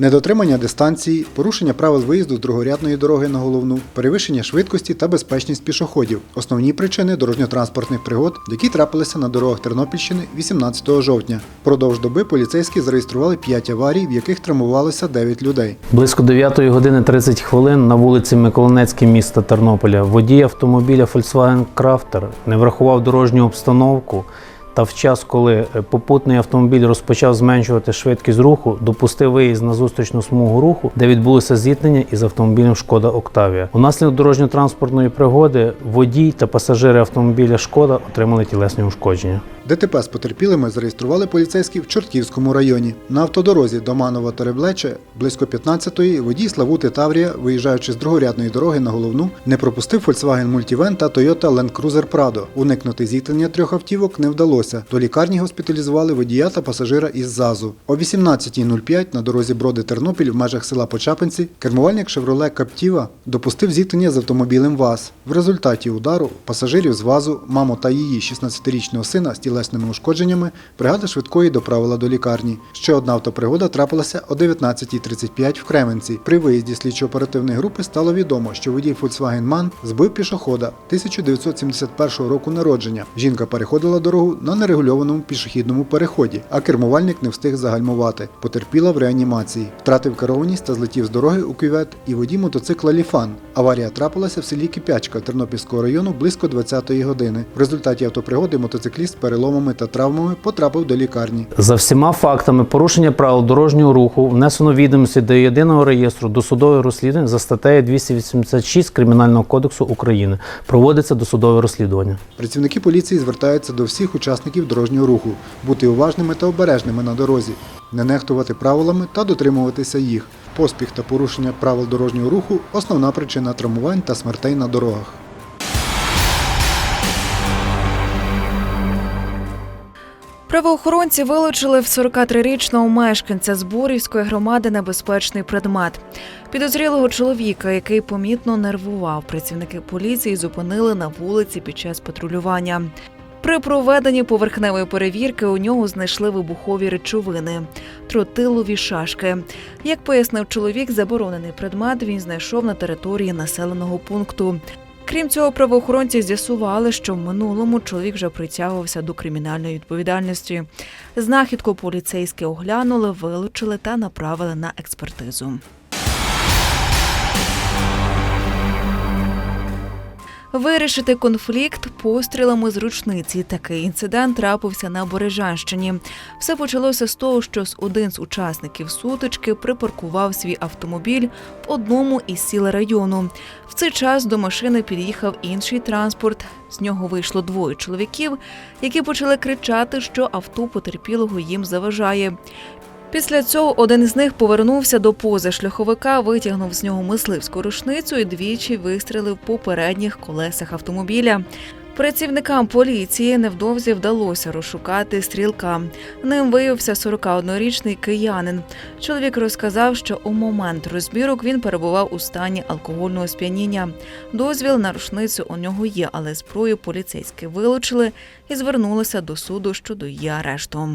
Недотримання дистанції, порушення правил виїзду з другорядної дороги на головну, перевищення швидкості та безпечність пішоходів основні причини дорожньо-транспортних пригод, які трапилися на дорогах Тернопільщини 18 жовтня. Продовж доби поліцейські зареєстрували 5 аварій, в яких травмувалося 9 людей. Близько 9 години 30 хвилин на вулиці Миколинецькій міста Тернополя водій автомобіля Volkswagen Crafter не врахував дорожню обстановку та в час, коли е, попутний автомобіль розпочав зменшувати швидкість руху, допустив виїзд на зустрічну смугу руху, де відбулося зіткнення із автомобілем Шкода Октавія. Унаслідок дорожньо-транспортної пригоди водій та пасажири автомобіля Шкода отримали тілесні ушкодження. ДТП з потерпілими зареєстрували поліцейські в Чортківському районі. На автодорозі до Манова Тереблече близько 15-ї водій Славути Таврія, виїжджаючи з другорядної дороги на головну, не пропустив Volkswagen Multivan та Toyota Land Cruiser Prado. Уникнути зіткнення трьох автівок не вдалося. До лікарні госпіталізували водія та пасажира із ЗАЗу. О 18.05 на дорозі Броди Тернопіль в межах села Почапинці кермувальник Chevrolet Captiva допустив зіткнення з автомобілем ВАЗ. В результаті удару пасажирів з ВАЗу, маму та її 16-річного сина з тілесними ушкодженнями бригада швидкої доправила до лікарні. Ще одна автопригода трапилася о 19.35 в Кременці. При виїзді слідчо-оперативної групи стало відомо, що водій Volkswagen MAN збив пішохода 1971 року народження. Жінка переходила дорогу на нерегульованому пішохідному переході, а кермувальник не встиг загальмувати. Потерпіла в реанімації, втратив керованість та злетів з дороги у кювет і водій мотоцикла Ліфан. Аварія трапилася в селі Кипячка Тернопільського району близько 20-ї години. В результаті автопригоди мотоцикліст з переломами та травмами потрапив до лікарні. За всіма фактами порушення правил дорожнього руху внесено відомості до єдиного реєстру досудових розслідувань за статтею 286 Кримінального кодексу України. Проводиться досудове розслідування. Працівники поліції звертаються до всіх учасників дорожнього руху бути уважними та обережними на дорозі, не нехтувати правилами та дотримуватися їх. Поспіх та порушення правил дорожнього руху основна причина травмувань та смертей на дорогах. Правоохоронці вилучили в 43-річного мешканця Зборівської громади небезпечний предмет. Підозрілого чоловіка, який помітно нервував, працівники поліції зупинили на вулиці під час патрулювання. При проведенні поверхневої перевірки у нього знайшли вибухові речовини тротилові шашки. Як пояснив чоловік, заборонений предмет він знайшов на території населеного пункту. Крім цього, правоохоронці з'ясували, що в минулому чоловік вже притягувався до кримінальної відповідальності. Знахідку поліцейські оглянули, вилучили та направили на експертизу. Вирішити конфлікт пострілами з ручниці. Такий інцидент трапився на Бережанщині. Все почалося з того, що один з учасників сутички припаркував свій автомобіль в одному із сіл району. В цей час до машини під'їхав інший транспорт. З нього вийшло двоє чоловіків, які почали кричати, що авто потерпілого їм заважає. Після цього один із них повернувся до пози шляховика, витягнув з нього мисливську рушницю і двічі вистрілив по передніх колесах автомобіля. Працівникам поліції невдовзі вдалося розшукати стрілка. Ним виявився 41-річний киянин. Чоловік розказав, що у момент розбірок він перебував у стані алкогольного сп'яніння. Дозвіл на рушницю у нього є, але зброю поліцейські вилучили і звернулися до суду щодо її арешту.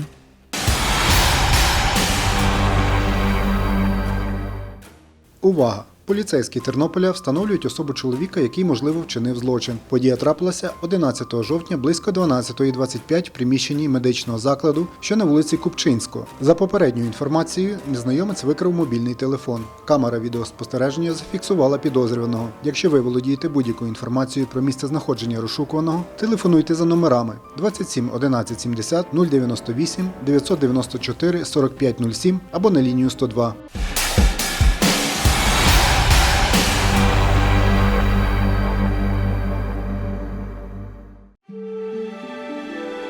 Увага! Поліцейські Тернополя встановлюють особу чоловіка, який можливо вчинив злочин. Подія трапилася 11 жовтня близько 12.25 в приміщенні медичного закладу, що на вулиці Купчинського. За попередньою інформацією, незнайомець викрав мобільний телефон. Камера відеоспостереження зафіксувала підозрюваного. Якщо ви володієте будь-якою інформацією про місце знаходження розшукуваного, телефонуйте за номерами 27 11 70 098 994 4507 або на лінію 102.